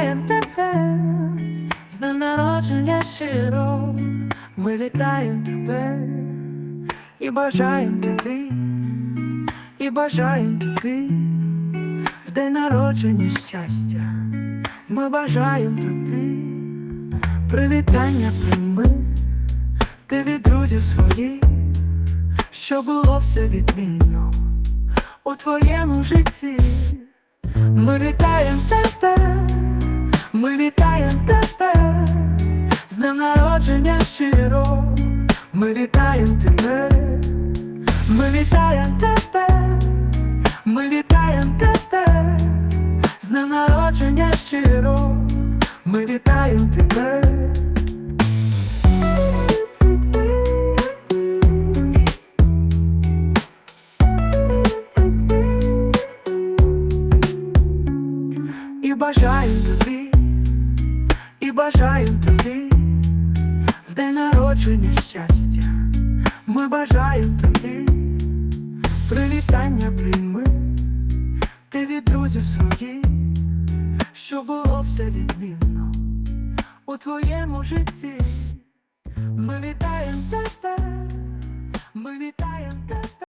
вітаємо тебе, з днем народження щиро, ми вітаємо тебе. І бажаємо тобі, і бажаємо тобі, в день народження щастя, ми бажаємо тобі, привітання прийми, ти від друзів своїх, що було все відмінно у твоєму житті. Ми вітаємо тебе, щиро, ми вітаємо тебе, ми вітаємо тебе, ми вітаємо тебе, з днем народження щиро, ми вітаємо тебе. І бажаємо тобі, і бажаємо тобі, день народження щастя, ми бажаємо тобі, привітання прийми, ти від друзів своїх, що було все відмінно у твоєму житті. Ми вітаємо тебе.